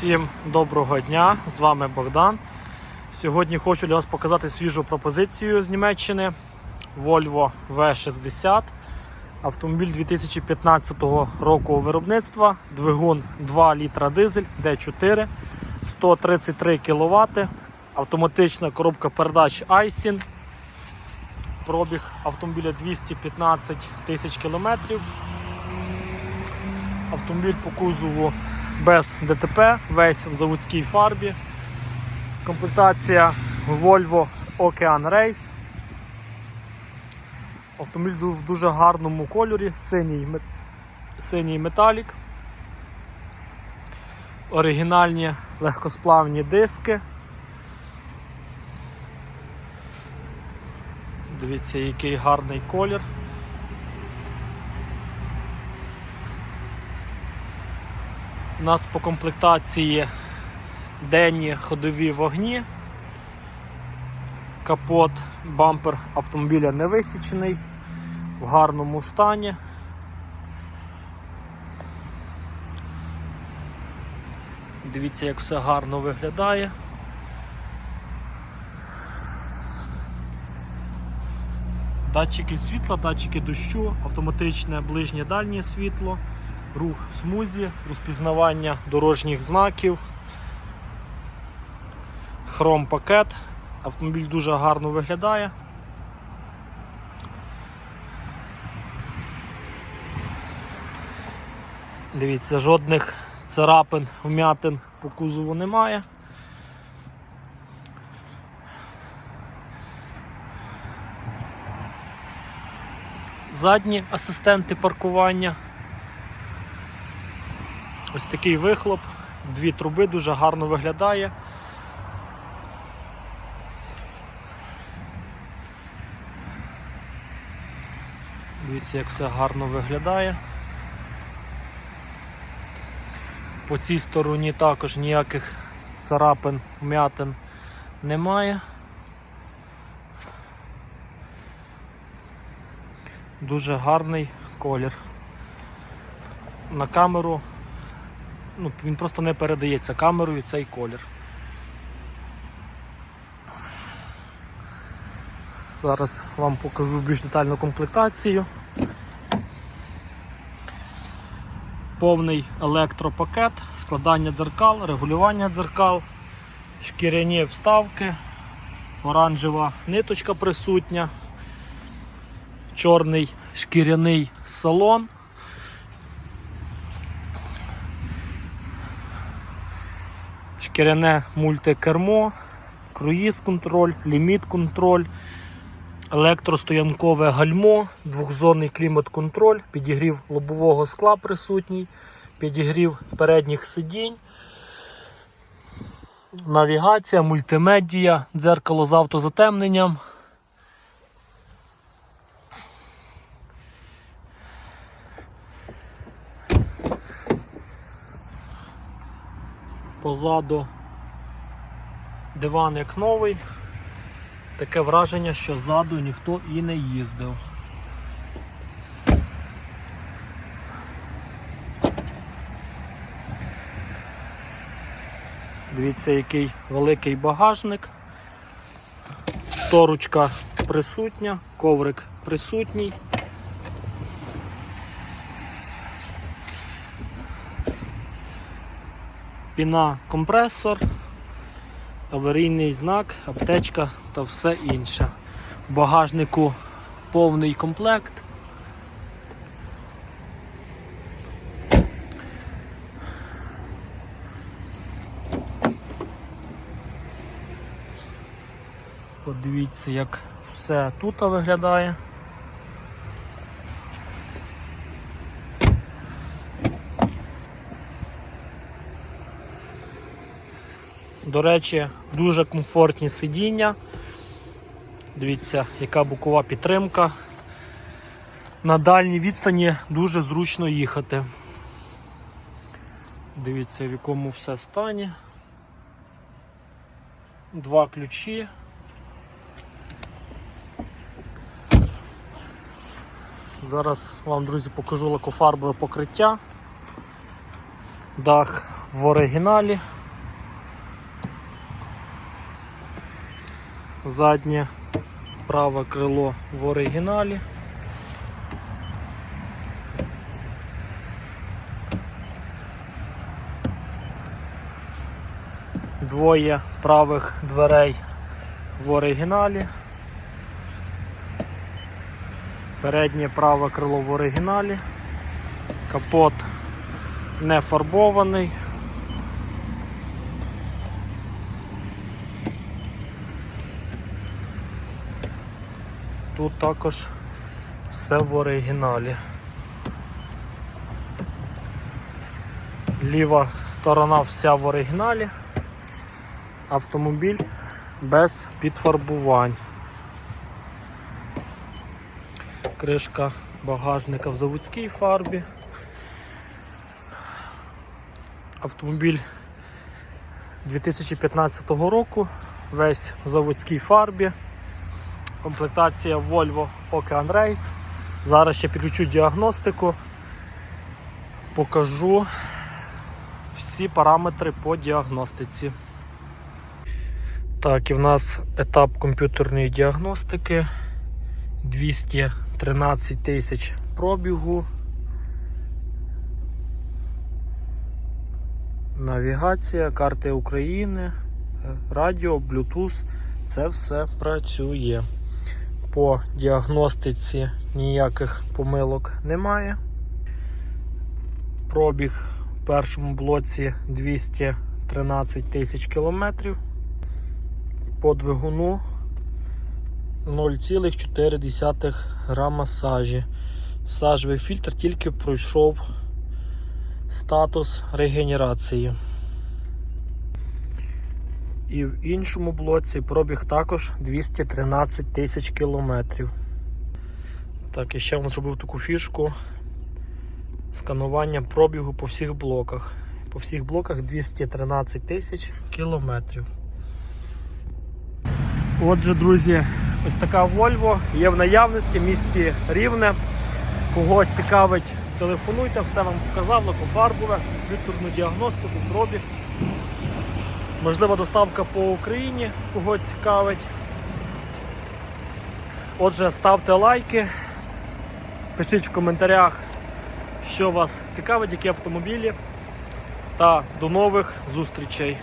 Всім доброго дня! З вами Богдан. Сьогодні хочу для вас показати свіжу пропозицію з Німеччини Volvo V60. Автомобіль 2015 року виробництва, двигун 2 літра дизель D4, 133 кВт, автоматична коробка передач Aisin. Пробіг автомобіля 215 тисяч кілометрів. Автомобіль по кузову без ДТП, весь в заводській фарбі. Комплектація Volvo Ocean Race. Автомобіль в дуже гарному кольорі, синій, синій металік. Оригінальні легкосплавні диски. Дивіться, який гарний колір. У нас по комплектації денні ходові вогні. Капот, бампер автомобіля не висічений, в гарному стані. Дивіться, як все гарно виглядає. Датчики світла, датчики дощу, автоматичне ближнє дальнє світло, рух смузі, розпізнавання дорожніх знаків, хром пакет. Автомобіль дуже гарно виглядає. Дивіться, жодних царапин, вмятин по кузову немає. Задні асистенти паркування. Ось такий вихлоп, дві труби дуже гарно виглядає. Дивіться, як все гарно виглядає. По цій стороні також ніяких царапин, вмятин немає. Дуже гарний колір. На камеру ну, він просто не передається камерою цей колір. Зараз вам покажу більш детальну комплектацію. Повний електропакет, складання дзеркал, регулювання дзеркал, шкіряні вставки, оранжева ниточка присутня, чорний шкіряний салон. Шкіряне мультикермо, круїз контроль, ліміт контроль, електростоянкове гальмо, двохзонний клімат-контроль, підігрів лобового скла присутній, підігрів передніх сидінь, навігація, мультимедія, дзеркало з автозатемненням. Позаду диван як новий. Таке враження, що ззаду ніхто і не їздив. Дивіться, який великий багажник. Шторочка присутня, коврик присутній. Піна компресор аварійний знак, аптечка та все інше. В багажнику повний комплект. Подивіться, як все тут виглядає. До речі, дуже комфортні сидіння. Дивіться, яка бокова підтримка. На дальній відстані дуже зручно їхати. Дивіться, в якому все стані. Два ключі. Зараз вам, друзі, покажу лакофарбове покриття. Дах в оригіналі. Заднє праве крило в оригіналі. Двоє правих дверей в оригіналі. Переднє праве крило в оригіналі. Капот не фарбований. Тут також все в оригіналі. Ліва сторона вся в оригіналі. Автомобіль без підфарбувань. Кришка багажника в заводській фарбі. Автомобіль 2015 року, весь в заводській фарбі. Комплектація Volvo Ocean Race. Зараз ще підключу діагностику, покажу всі параметри по діагностиці. Так, і в нас етап комп'ютерної діагностики. 213 тисяч пробігу. Навігація, карти України, радіо, Bluetooth. Це все працює. По діагностиці ніяких помилок немає. Пробіг в першому блоці 213 тисяч кілометрів. По двигуну 0,4 грама сажі. Сажовий фільтр тільки пройшов статус регенерації. І в іншому блоці пробіг також 213 тисяч кілометрів. Так, і ще вам зробив таку фішку сканування пробігу по всіх блоках. По всіх блоках 213 тисяч кілометрів. Отже, друзі, ось така Volvo є в наявності в місті Рівне. Кого цікавить, телефонуйте, все вам показав, лакофарбове, комп'ютерну діагностику, пробіг. Можлива доставка по Україні, кого цікавить. Отже, ставте лайки, пишіть в коментарях, що вас цікавить, які автомобілі. Та до нових зустрічей.